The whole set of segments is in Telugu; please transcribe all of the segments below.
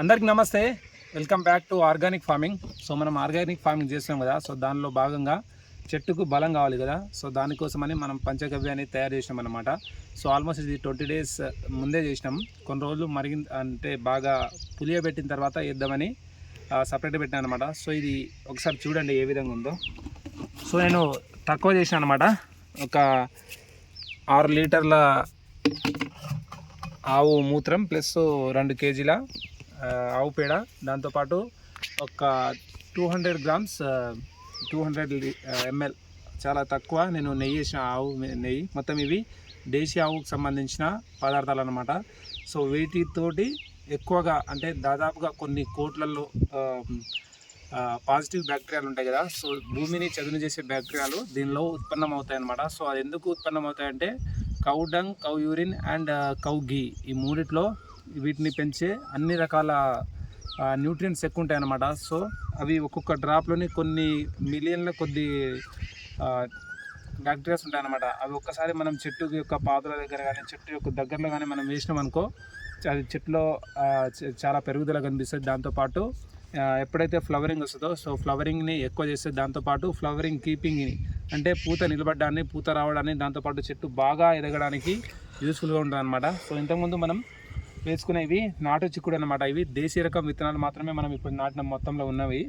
అందరికి నమస్తే. Welcome back to organic farming so మనం ఆర్గానిక్ ఫార్మింగ్ చేస్తున్నాం కదా. సో దానిలో భాగంగా చెట్టుకు బలం కావాలి కదా. సో దానికోసమని మనం పంచగవ్య అనేది తయారు చేసినాం అనమాట సో ఆల్మోస్ట్ ఇది ట్వంటీ డేస్ ముందే చేసినాం. కొన్ని రోజులు మరిగి అంటే బాగా పులియబెట్టిన తర్వాత వేద్దామని సపరేట్ పెట్టాను అనమాట సో ఇది ఒకసారి చూడండి ఏ విధంగా ఉందో. సో నేను తక్కువ చేసిన అనమాట ఒక ఆరు లీటర్ల ఆవు మూత్రం ప్లస్ రెండు కేజీల ఆవు పేడ దాంతోపాటు ఒక two hundred grams two hundred ML. చాలా తక్కువ నేను నెయ్యి వేసిన ఆవు నెయ్యి. మొత్తం ఇవి దేశీ ఆవుకు సంబంధించిన పదార్థాలు అనమాట సో వీటితోటి ఎక్కువగా అంటే దాదాపుగా కొన్ని కోట్లలో పాజిటివ్ బ్యాక్టీరియాలు ఉంటాయి కదా. సో భూమిని చదును చేసే బ్యాక్టీరియాలు దీనిలో ఉత్పన్నం అవుతాయి అనమాట సో అది ఎందుకు ఉత్పన్నం అవుతాయంటే cow dung cow urine and cow ghee ఈ మూడిట్లో వీటిని పెంచే అన్ని రకాల న్యూట్రియంట్స్ ఎక్కువ ఉంటాయి అన్నమాట సో అవి ఒక్కొక్క డ్రాప్లోని కొన్ని మిలియన్ల కొద్ది బ్యాక్టీరియాస్ ఉంటాయి అన్నమాట అవి ఒక్కసారి మనం చెట్టు యొక్క పాదుల దగ్గర కానీ చెట్టు యొక్క దగ్గరలో కానీ మనం వేసినాం అనుకో అది చెట్టులో చాలా పెరుగుదల కనిపిస్తుంది. దాంతోపాటు ఎప్పుడైతే ఫ్లవరింగ్ వస్తుందో సో ఫ్లవరింగ్ని ఎక్కువ చేస్తే దాంతోపాటు ఫ్లవరింగ్ కీపింగ్ని అంటే పూత నిలబడడాన్ని పూత రావడాన్ని దాంతోపాటు చెట్టు బాగా ఎదగడానికి యూస్ఫుల్గా ఉంటుంది అనమాట సో ఇంతకుముందు మనం వేసుకునేవి నాటు చిక్కుడు అనమాట ఇవి దేశీ రకం విత్తనాలు మాత్రమే మనం ఇప్పుడు నాటిన మొత్తంలో ఉన్నవి.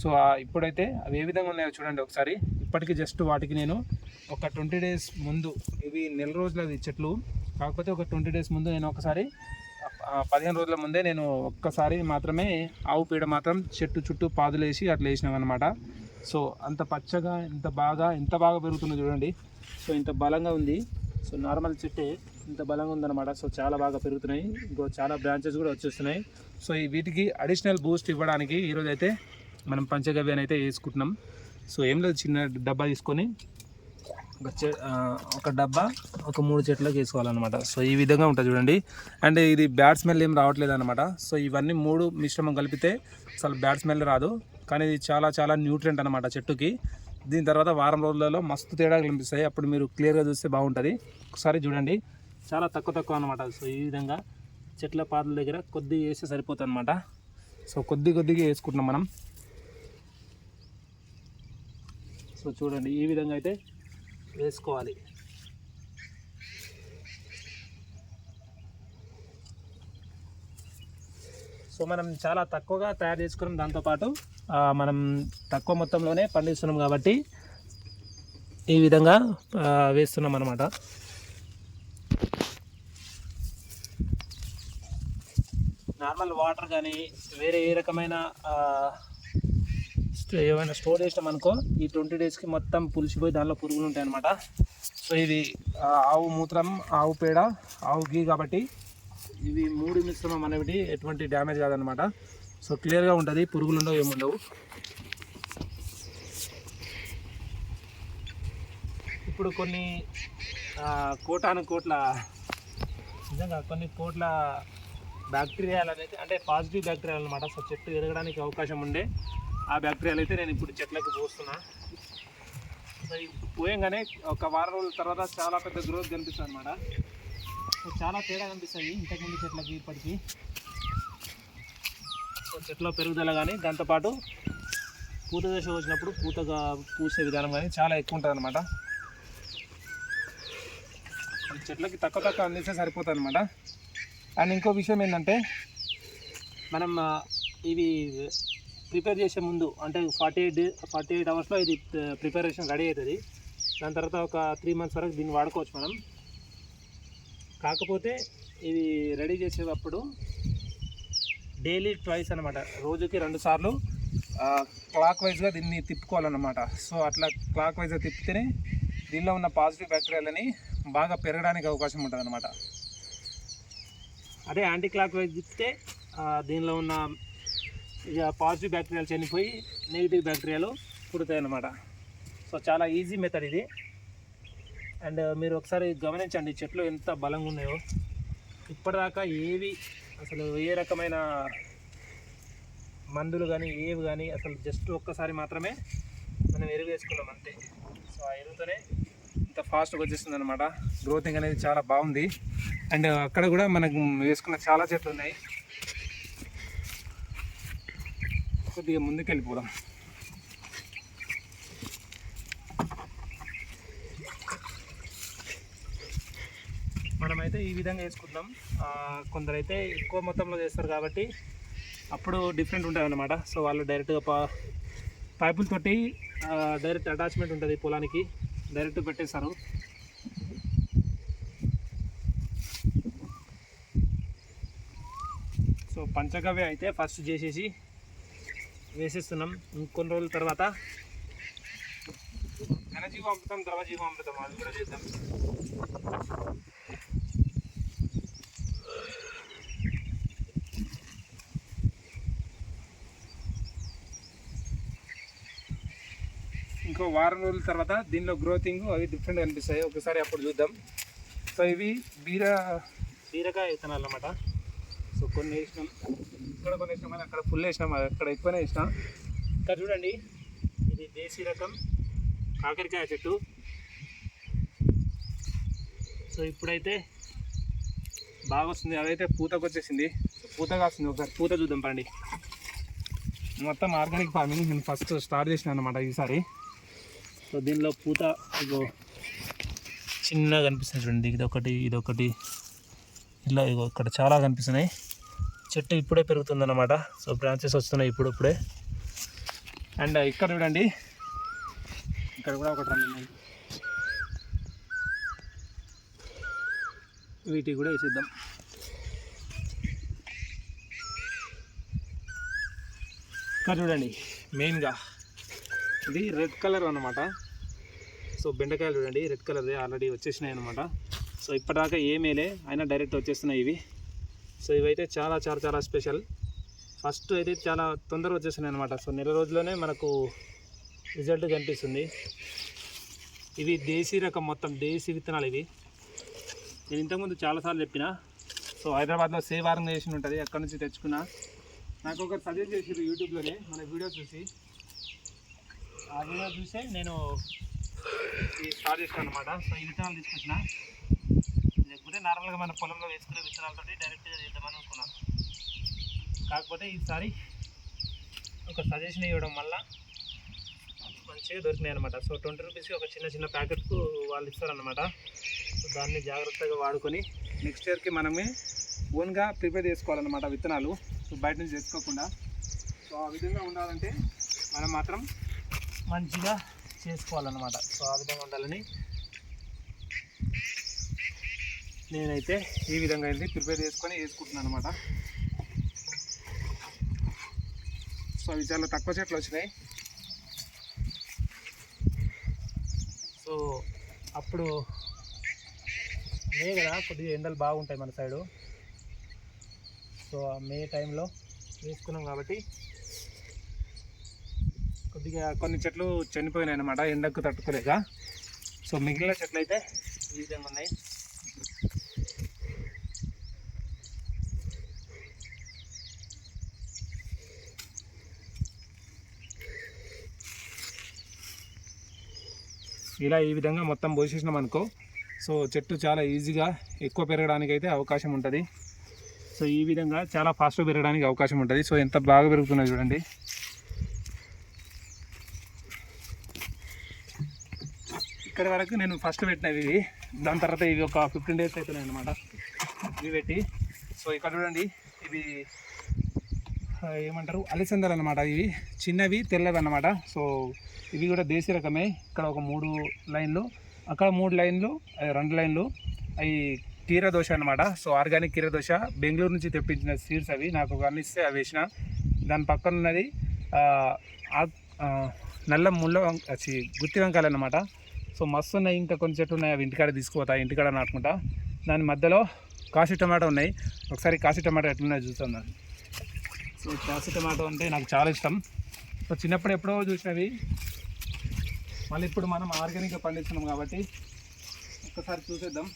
సో ఇప్పుడైతే అవి ఏ విధంగా ఉన్నాయో చూడండి ఒకసారి. ఇప్పటికి జస్ట్ వాటికి నేను ఒక ట్వంటీ డేస్ ముందు ఇవి నెల రోజులది చెట్లు. కాకపోతే ఒక ట్వంటీ డేస్ ముందు నేను ఒకసారి పదిహేను రోజుల ముందే నేను ఒక్కసారి మాత్రమే ఆవు పీడ మాత్రం చెట్టు చుట్టూ పాదులేసి అట్లా వేసినామన్నమాట. సో అంత పచ్చగా ఇంత బాగా ఎంత బాగా పెరుగుతుందో చూడండి. సో ఇంత బలంగా ఉంది. సో నార్మల్ చెట్టే. ఇంత బలంగా ఉందన్నమాట. సో చాలా బాగా పెరుగుతున్నాయి. ఇంకో చాలా బ్రాంచెస్ కూడా వచ్చేస్తున్నాయి. సో ఈ వీటికి అడిషనల్ బూస్ట్ ఇవ్వడానికి ఈరోజు అయితే మనం పంచగవ్యాన్ని అయితే వేసుకుంటున్నాం. సో ఏం లేదు చిన్న డబ్బా తీసుకొని ఒక చె ఒక డబ్బా ఒక మూడు చెట్లకు వేసుకోవాలన్నమాట. సో ఈ విధంగా ఉంటుంది చూడండి. అండ్ ఇది బ్యాడ్ స్మెల్ ఏం రావట్లేదు అనమాట సో ఇవన్నీ మూడు మిశ్రమం కలిపితే అసలు బ్యాడ్ స్మెల్ రాదు. కానీ ఇది చాలా చాలా న్యూట్రియంట్ అనమాట చెట్టుకి. దీని తర్వాత వారం రోజులలో మస్తు తేడా కనిపిస్తాయి. అప్పుడు మీరు క్లియర్గా చూస్తే బాగుంటుంది. ఒకసారి చూడండి. చాలా తక్కువ తక్కువ అనమాట సో ఈ విధంగా చెట్ల పాదల దగ్గర కొద్దిగా వేస్తే సరిపోతుంది అనమాట సో కొద్ది కొద్దిగా వేసుకుంటున్నాం మనం. సో చూడండి ఈ విధంగా అయితే వేసుకోవాలి. సో మనం చాలా తక్కువగా తయారు చేసుకున్నాం. దాంతోపాటు మనం తక్కువ మొత్తంలోనే పండిస్తున్నాం కాబట్టి ఈ విధంగా వేస్తున్నాం అనమాట నార్మల్ వాటర్ కానీ వేరే ఏ రకమైన స్టో- ఏమైనా స్టోర్ చేసినాం అనుకో ఈ ట్వంటీ డేస్కి మొత్తం పులిసిపోయి దానిలో పురుగులు ఉంటాయి అనమాట సో ఇది ఆవు మూత్రం ఆవు పేడ ఆవు గీ కాబట్టి ఇవి మూడు మిశ్రమం అనేవి ఎటువంటి డ్యామేజ్ కాదనమాట సో క్లియర్గా ఉంటుంది పురుగులు ఉండవు ఏముండవు ఇప్పుడు కొన్ని కోటాను కోట్ల నిజంగా కొన్ని కోట్ల బ్యాక్టీరియాలు అనేది అంటే పాజిటివ్ బ్యాక్టీరియాలు అనమాట సో చెట్టు ఎదగడానికి అవకాశం ఉండే ఆ బ్యాక్టీరియాలు అయితే నేను ఇప్పుడు చెట్లకు పోస్తున్నా. సో పోయంగానే ఒక వారం రోజుల తర్వాత చాలా పెద్ద గ్రోత్ కనిపిస్తుంది అనమాట సో చాలా తేడా కనిపిస్తుంది ఇంతకుముందు చెట్లకి ఇప్పటికి. సో చెట్ల పెరుగుదల కానీ దాంతోపాటు పూత దశ వచ్చినప్పుడు పూతగా పూసే విధానం కానీ చాలా ఎక్కువ ఉంటుంది అనమాట చెట్లకి తక్కువ తక్కువ అందిస్తే సరిపోతుంది అనమాట అండ్ ఇంకో విషయం ఏంటంటే మనం ఇవి ప్రిపేర్ చేసే ముందు అంటే forty eight day forty eight అవర్స్లో ఇది ప్రిపరేషన్ రెడీ అవుతుంది దాని తర్వాత ఒక త్రీ మంత్స్ వరకు దీన్ని వాడుకోవచ్చు మనం. కాకపోతే ఇది రెడీ చేసేటప్పుడు డైలీ ట్వైస్ అనమాట రోజుకి రెండు సార్లు క్లాక్ వైజ్గా దీన్ని తిప్పుకోవాలన్నమాట. సో అట్లా క్లాక్ వైజ్గా తిప్పితేనే దీనిలో ఉన్న పాజిటివ్ బ్యాక్టీరియాలని బాగా పెరగడానికి అవకాశం ఉంటుంది అనమాట అదే యాంటీ క్లాక్ వైజ్ తిప్పితే దీనిలో ఉన్న ఇక పాజిటివ్ బ్యాక్టీరియాలు చనిపోయి నెగిటివ్ బ్యాక్టీరియాలు పుడతాయి అన్నమాట సో చాలా ఈజీ మెథడ్ ఇది. అండ్ uh, మీరు ఒకసారి గమనించండి చెట్లు ఎంత బలంగా ఉన్నాయో. ఇప్పటిదాకా ఏవి అసలు ఏ రకమైన మందులు కానీ ఏవి కానీ అసలు జస్ట్ ఒక్కసారి మాత్రమే మనం ఎరువు వేసుకున్నాం అంతే. సో ఆ ఎరువుతోనే ఇంత ఫాస్ట్గా వచ్చేస్తుంది అనమాట గ్రోతింగ్ అనేది చాలా బాగుంది. అండ్ అక్కడ కూడా మనకు వేసుకున్న చాలా చెట్లు ఉన్నాయి. కొద్దిగా ముందుకు వెళ్ళిపోదాం మనమైతే ఈ విధంగా వేసుకుందాం కొందరైతే ఎక్కువ మొత్తంలో చేస్తారు కాబట్టి అప్పుడు డిఫరెంట్ ఉంటుంది అనమాట సో వాళ్ళు డైరెక్ట్గా పా పైపులతోటి డైరెక్ట్ అటాచ్మెంట్ ఉంటుంది పొలానికి. డైరెక్ట్ పెట్టేస్తారు సో పంచగవ్య అయితే ఫస్ట్ చేసేసి వేసేస్తున్నాం. ఇంకొన్ని రోజుల తర్వాత ఘనజీవామృతం ద్రవజీవామృతం అది కూడా చేద్దాం. ఇంకో వారం రోజుల తర్వాత దీనిలో గ్రోతింగ్ అవి డిఫరెంట్ కనిపిస్తాయి ఒకసారి అప్పుడు చూద్దాం. సో ఇవి బీర బీరకాయ విత్తనాలు అన్నమాట. సో కొన్ని వేసినాం. ఇక్కడ కొన్ని వేసినాం అని అక్కడ ఫుల్ వేసినాం అక్కడ ఎక్కువనే వేసినాం. ఇక్కడ చూడండి ఇది దేశీ రకం కాకరకాయ చెట్టు. సో ఇప్పుడైతే బాగా వస్తుంది. అదైతే పూతకు వచ్చేసింది. పూత కాస్తుంది ఒకసారి పూత చూద్దాం పండి మొత్తం ఆర్గానిక్ ఫార్మింగ్. నేను ఫస్ట్ స్టార్ట్ చేసిన అనమాట ఈసారి. సో దీనిలో పూత ఇగో చిన్నగా కనిపిస్తుంది చూడండి. ఇది ఒకటి ఇలా ఇగో ఇక్కడ చాలా కనిపిస్తున్నాయి. చెట్టు ఇప్పుడే పెరుగుతుందన్నమాట. సో బ్రాంచెస్ వస్తున్నాయి ఇప్పుడప్పుడే అండ్ ఇక్కడ చూడండి. ఇక్కడ కూడా ఒకటి రెండు ఉన్నాయి. వీటికి కూడా వేసేద్దాం. ఇక్కడ చూడండి మెయిన్గా ఇది రెడ్ కలర్ అనమాట సో బెండకాయలు చూడండి రెడ్ కలర్ది ఆల్రెడీ వచ్చేసినాయి అనమాట సో ఇప్పటిదాకా ఏమేలే అయినా డైరెక్ట్ వచ్చేస్తున్నాయి ఇవి. సో ఇవైతే చాలా చాలా చాలా స్పెషల్. ఫస్ట్ అయితే చాలా తొందరగా వచ్చేస్తున్నాయి అనమాట సో నెల రోజుల్లోనే మనకు రిజల్ట్ కనిపిస్తుంది. ఇవి దేశీ రకం మొత్తం దేశీ విత్తనాలు ఇవి. నేను ఇంతకుముందు చాలాసార్లు చెప్పిన సో హైదరాబాద్లో సేవ్ ఆర్గనైజేషన్ ఉంటుంది అక్కడ నుంచి తెచ్చుకున్నా. నాకు ఒకరు సజెస్ట్ చేసారు యూట్యూబ్లోనే మన వీడియో చూసి. ఆ వీడియో చూసే నేను స్టార్ట్ చేశాను అనమాట సో ఈ విత్తనాలు తీసుకొచ్చిన. లేకపోతే నార్మల్గా మన పొలంలో వేసుకునే విత్తనాలతో డైరెక్ట్గా చేద్దామని అనుకున్నాను కాకపోతే ఈసారి ఒక సజెషన్ ఇవ్వడం వల్ల మంచిగా దొరికినాయి అనమాట సో ట్వంటీ రూపీస్కి ఒక చిన్న చిన్న ప్యాకెట్కు వాళ్ళు ఇస్తారనమాట దాన్ని జాగ్రత్తగా వాడుకొని నెక్స్ట్ ఇయర్కి మనమే ఓన్గా ప్రిపేర్ చేసుకోవాలన్నమాట విత్తనాలు. సో బయట నుంచి తెచ్చుకోకుండా. సో ఆ విధంగా ఉండాలంటే మనం మాత్రం మంచిగా చేసుకోవాలన్నమాట. సో ఆ విధంగా ఉండాలని నేనైతే ఈ విధంగా అయితే ప్రిపేర్ చేసుకొని వేసుకుంటున్నాను అనమాట సో అవి చాలా తక్కువ చెట్లు వచ్చినాయి. సో అప్పుడు మే కదా కొద్దిగా ఎండలు బాగుంటాయి మన సైడు. సో ఆ మే టైంలో వేసుకున్నాం కాబట్టి కొద్దిగా కొన్ని చెట్లు చనిపోయినాయి అనమాట ఎండకు తట్టుకోలేక. సో మిగిలిన చెట్లు అయితే ఈ విధంగా ఉన్నాయి. ఇలా ఈ విధంగా మొత్తం పోసేసినాం అనుకో సో చెట్టు చాలా ఈజీగా ఎక్కువ పెరగడానికి అయితే అవకాశం ఉంటుంది. సో ఈ విధంగా చాలా ఫాస్ట్గా పెరగడానికి అవకాశం ఉంటుంది. సో ఎంత బాగా పెరుగుతున్నాయి చూడండి. ఇక్కడి వరకు నేను ఫస్ట్ పెట్టినవి ఇవి దాని తర్వాత ఇవి ఒక ఫిఫ్టీన్ డేస్ అవుతున్నాయి అనమాట ఇవి పెట్టి. సో ఇక్కడ చూడండి. ఇవి ఏమంటారు? అలసందలు అనమాట ఇవి. చిన్నవి తెల్లవి అన్నమాట. సో ఇవి కూడా దేశీ రకమే. ఇక్కడ ఒక మూడు లైన్లు. అక్కడ మూడు లైన్లు రెండు లైన్లు. అవి కీరదోశ అనమాట సో ఆర్గానిక్ కీరదోష బెంగళూరు నుంచి తెప్పించిన సీడ్స్ అవి. నాకు ఒక అన్ని అవి వేసిన. దాని పక్కన ఉన్నది నల్ల ముళ్ళ చి గుత్తి వంకాయలు అనమాట సో మస్తు ఉన్నాయి ఇంకా కొన్ని చెట్లు ఉన్నాయి అవి ఇంటికాడ తీసుకుపోతా ఇంటికాడ నాటుకుంటా. దాని మధ్యలో కాశీ టమాటా ఉన్నాయి. ఒకసారి కాశీ టమాటా ఎట్లున్నాయో చూస్తాం దాన్ని. సో కాశీ టమాటో అంటే నాకు చాలా ఇష్టం. సో చిన్నప్పుడు ఎప్పుడో చూసినవి. మళ్ళీ ఇప్పుడు మనం ఆర్గానిక్గా పండిస్తున్నాం కాబట్టి ఒక్కసారి చూసేద్దాం.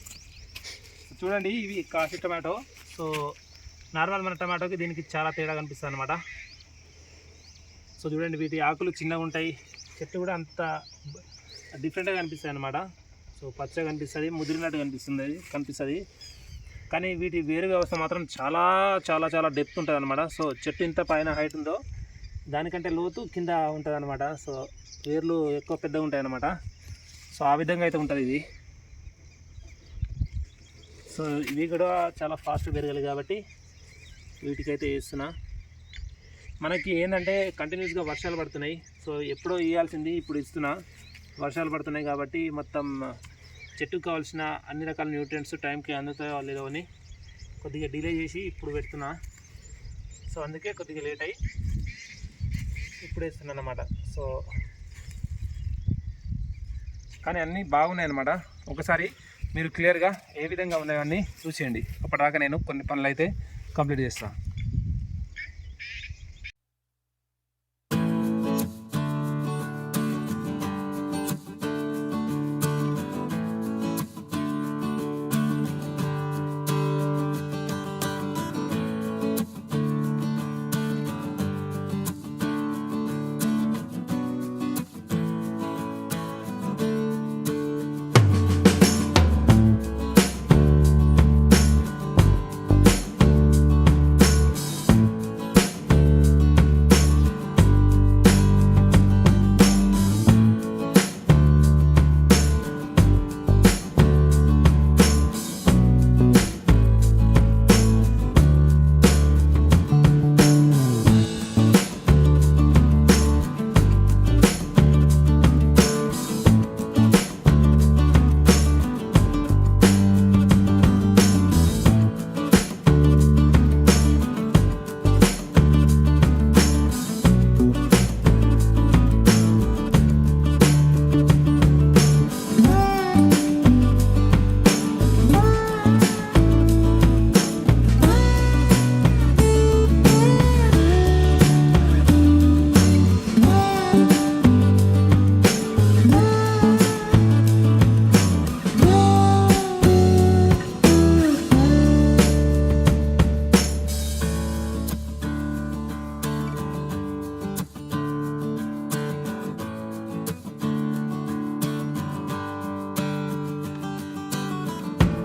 చూడండి ఇవి కాశీ టమాటో. సో నార్మల్ మన టమాటోకి దీనికి చాలా తేడా కనిపిస్తుంది అనమాట సో చూడండి వీటి ఆకులు చిన్నగా ఉంటాయి. చెట్టు కూడా అంత డిఫరెంట్గా కనిపిస్తాయి అనమాట సో పచ్చగా కనిపిస్తుంది ముదిరినట్టు కనిపిస్తుంది కనిపిస్తుంది. కానీ వీటి వేరు వ్యవస్థ మాత్రం చాలా చాలా చాలా డెప్త్ ఉంటుంది అనమాట సో చెట్టు ఇంత పైన హైట్ ఉందో దానికంటే లోతు కింద ఉంటుంది అనమాట సో వేర్లు ఎక్కువ పెద్దగా ఉంటాయి అనమాట సో ఆ విధంగా అయితే ఉంటుంది ఇది. సో ఇవి కూడా చాలా ఫాస్ట్ పెరగాలి కాబట్టి వీటికైతే వేస్తున్నా. మనకి ఏంటంటే కంటిన్యూస్గా వర్షాలు పడుతున్నాయి. సో ఎప్పుడో ఇవ్వాల్సింది ఇప్పుడు ఇస్తున్నా. వర్షాలు పడుతున్నాయి కాబట్టి మొత్తం చెట్టుకు కావాల్సిన అన్ని రకాల న్యూట్రియంట్స్ టైంకి అందుతాయో లేదో అని కొద్దిగా డిలే చేసి ఇప్పుడు పెడుతున్నా. సో అందుకే కొద్దిగా లేట్ అయ్యి ఇప్పుడు వేస్తున్నాను అనమాట సో కానీ అన్నీ బాగున్నాయి అనమాట ఒకసారి మీరు క్లియర్గా ఏ విధంగా ఉన్నాయో అన్నీ చూసేయండి. అప్పటిదాకా నేను కొన్ని పనులు అయితే కంప్లీట్ చేస్తాను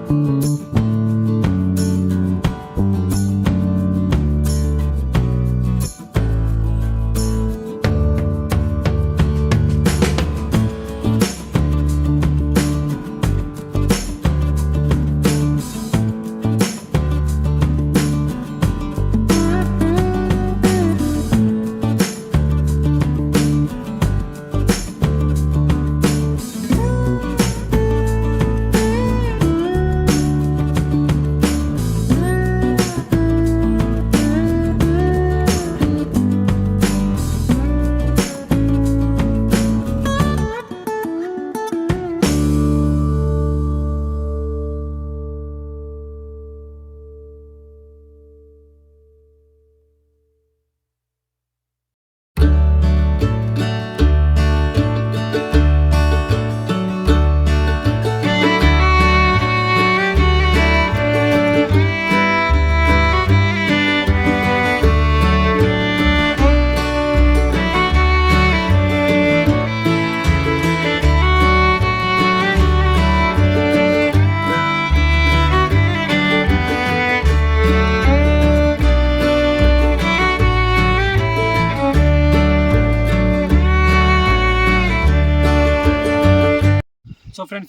సో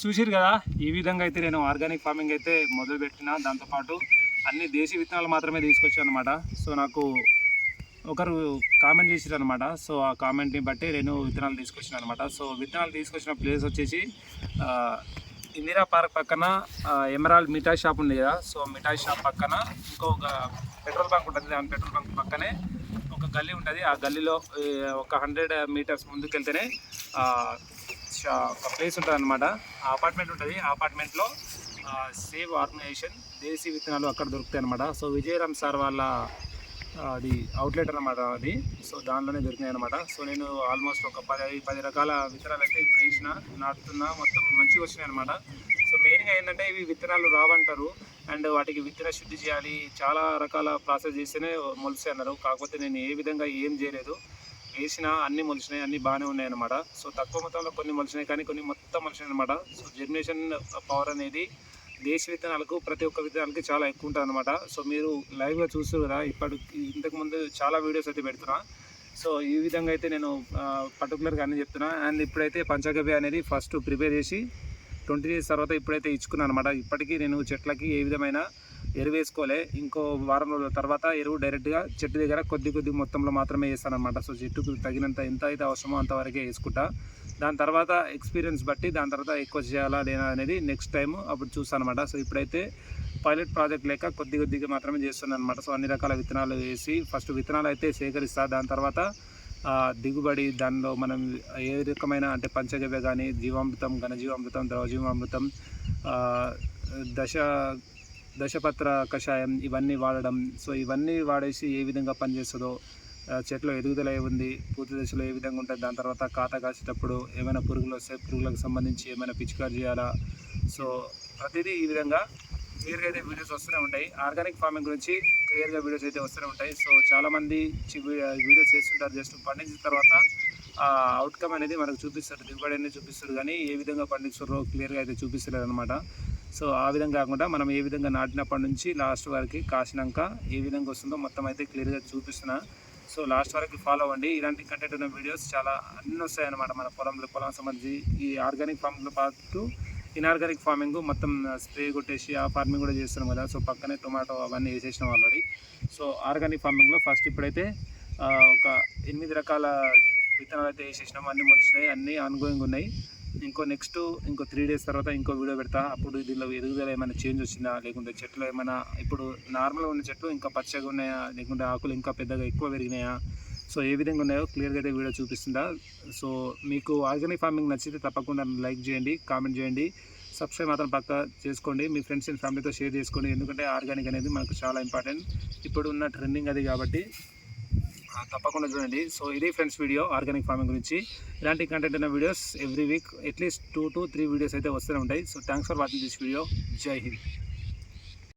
ఫ్రెండ్స్ చూసిరు కదా ఈ విధంగా అయితే నేను ఆర్గానిక్ ఫార్మింగ్ అయితే మొదలు పెట్టిన. దాంతోపాటు అన్ని దేశీ విత్తనాలు మాత్రమే తీసుకొచ్చాను అనమాట సో నాకు ఒకరు కామెంట్ చేసిరు అనమాట సో ఆ కామెంట్ని బట్టి నేను విత్తనాలు తీసుకొచ్చిన అనమాట సో విత్తనాలు తీసుకొచ్చిన ప్లేస్ వచ్చేసి ఇందిరా పార్క్ పక్కన ఎమరాల్ ఎమరాల్డ్ మిఠాయి షాప్ ఉంది కదా. సో మిఠాయి షాప్ పక్కన ఒక పెట్రోల్ బంక్ ఉంటుంది. దాని పెట్రోల్ బంక్ పక్కనే ఒక గల్లీ ఉంటుంది. ఆ గల్లీలో ఒక హండ్రెడ్ మీటర్స్ ముందుకు వెళ్తేనే ఒక ప్లేస్ ఉంటుంది అనమాట ఆ అపార్ట్మెంట్ ఉంటుంది. ఆ అపార్ట్మెంట్లో సేవ్ ఆర్గనైజేషన్ దేశీ విత్తనాలు అక్కడ దొరుకుతాయి అనమాట సో విజయరామ్ సార్ వాళ్ళ అది అవుట్లెట్ అనమాట అది. సో దానిలోనే దొరికినాయి అనమాట సో నేను ఆల్మోస్ట్ ఒక పది పది రకాల విత్తనాలు అయితే ఇప్పుడు వేసిన నాటుతున్నా మొత్తం మంచిగా వచ్చినాయి అనమాట సో మెయిన్గా ఏంటంటే ఇవి విత్తనాలు రావంటారు. అండ్ వాటికి విత్తన శుద్ధి చేయాలి చాలా రకాల ప్రాసెస్ చేస్తేనే మొలిసే అన్నారు. కాకపోతే నేను ఏ విధంగా ఏం చేయలేదు. వేసిన అన్ని మొలిచినాయి అన్ని బాగానే ఉన్నాయి అనమాట సో తక్కువ మొత్తంలో కొన్ని మొలిచినాయి కానీ కొన్ని మొత్తం మొలిచినాయి అనమాట సో జర్మినేషన్ పవర్ అనేది దేశ విత్తనాలకు ప్రతి ఒక్క విత్తనాలకి చాలా ఎక్కువ ఉంటుంది అనమాట సో మీరు లైవ్గా చూస్తారు కదా ఇప్పటి ఇంతకు ముందు చాలా వీడియోస్ అయితే పెడుతున్నా. సో ఈ విధంగా అయితే నేను పర్టికులర్గా అన్ని చెప్తున్నా. అండ్ ఇప్పుడైతే పంచగవ్య అనేది ఫస్ట్ ప్రిపేర్ చేసి ట్వంటీ డేస్ తర్వాత ఇప్పుడైతే ఇచ్చుకున్నాను అనమాట ఇప్పటికీ నేను చెట్లకి ఏ విధమైన ఎరువు వేసుకోలే ఇంకో వారం రోజుల తర్వాత ఎరువు డైరెక్ట్గా చెట్టు దగ్గర కొద్ది కొద్ది మొత్తంలో మాత్రమే వేస్తానమాట సో చెట్టుకు తగినంత ఎంత అయితే అవసరమో అంతవరకే వేసుకుంటా. దాని తర్వాత ఎక్స్పీరియన్స్ బట్టి దాని తర్వాత ఎక్కువ చేయాలా లేదా అనేది నెక్స్ట్ టైం అప్పుడు చూస్తాను అనమాట సో ఇప్పుడైతే పైలట్ ప్రాజెక్ట్ లేక కొద్ది కొద్దిగా మాత్రమే చేస్తున్నాను అనమాట సో అన్ని రకాల విత్తనాలు వేసి ఫస్ట్ విత్తనాలు అయితే సేకరిస్తా. దాని తర్వాత దిగుబడి దానిలో మనం ఏ రకమైన అంటే పంచగవ్య కానీ జీవామృతం ఘనజీవామృతం ద్రవజీవామృతం దశ దశపత్ర కషాయం ఇవన్నీ వాడడం. సో ఇవన్నీ వాడేసి ఏ విధంగా పనిచేస్తుందో చెట్ల ఎదుగుదల ఏ ఉంది పూర్తి దశలో ఏ విధంగా ఉంటుంది దాని తర్వాత కాత కాసేటప్పుడు ఏమైనా పురుగులు వస్తే పురుగులకు సంబంధించి ఏమైనా పిచికారి చేయాలా? సో ప్రతిదీ ఈ విధంగా క్లియర్గా అయితే వీడియోస్ వస్తూనే ఉంటాయి. ఆర్గానిక్ ఫార్మింగ్ గురించి క్లియర్గా వీడియోస్ అయితే వస్తూనే ఉంటాయి. సో చాలామంది వీడియోస్ చేస్తుంటారు జస్ట్ పండించిన తర్వాత ఆ అవుట్కమ్ అనేది మనకు చూపిస్తారు. దిగుబడి అనేది చూపిస్తారు కానీ ఏ విధంగా పండిస్తారో క్లియర్గా అయితే చూపిస్తలేరు అనమాట సో ఆ విధంగా కాకుండా మనం ఏ విధంగా నాటినప్పటి నుంచి లాస్ట్ వరకు కాసినాక ఏ విధంగా వస్తుందో మొత్తం అయితే క్లియర్గా చూపిస్తున్నా. సో లాస్ట్ వరకు ఫాలో అవ్వండి. ఇలాంటి కంటెంట్ ఉన్న వీడియోస్ చాలా అన్నీ వస్తాయన్నమాట మన పొలంలో. పొలం సంబంధించి ఈ ఆర్గానిక్ ఫార్మింగ్తో పాటు ఇన్ఆర్గానిక్ ఫార్మింగ్ మొత్తం స్ప్రే కొట్టేసి ఆ ఫార్మింగ్ కూడా చేస్తున్నాం కదా. సో పక్కనే టొమాటో అవన్నీ వేసేసినాం ఆల్రెడీ. సో ఆర్గానిక్ ఫార్మింగ్లో ఫస్ట్ ఇప్పుడైతే ఒక ఎనిమిది రకాల విత్తనాలు అయితే వేసేసినాం. అన్నీ వచ్చినాయి అన్నీ ఆన్గోయింగ్ ఉన్నాయి. ఇంకో నెక్స్ట్ ఇంకో త్రీ డేస్ తర్వాత ఇంకో వీడియో పెడతా. అప్పుడు దీనిలో ఎదుగుదల ఏమైనా చేంజ్ వచ్చిందా? లేకుంటే చెట్లు ఏమైనా ఇప్పుడు నార్మల్గా ఉన్న చెట్లు ఇంకా పచ్చగా ఉన్నాయా? లేకుంటే ఆకులు ఇంకా పెద్దగా ఎక్కువ పెరిగినాయా? సో ఏ విధంగా ఉన్నాయో క్లియర్గా అయితే వీడియో చూపిస్తుందా? సో మీకు ఆర్గానిక్ ఫార్మింగ్ నచ్చితే తప్పకుండా లైక్ చేయండి కామెంట్ చేయండి. సబ్స్క్రైబ్ మాత్రం పక్క చేసుకోండి. మీ ఫ్రెండ్స్ అండ్ ఫ్యామిలీతో షేర్ చేసుకోండి. ఎందుకంటే ఆర్గానిక్ అనేది మనకు చాలా ఇంపార్టెంట్ ఇప్పుడు ఉన్న ట్రెండింగ్ అది కాబట్టి తప్పకుండా చూడండి. సో ఇది ఫ్రెండ్స్ వీడియో ఆర్గానిక్ ఫార్మింగ్ గురించి. ఇలాంటి కంటెంట్ ఉన్న videos every week at least two to three videos అయితే వస్తూనే ఉంటాయి. So thanks for watching this video Jai Hind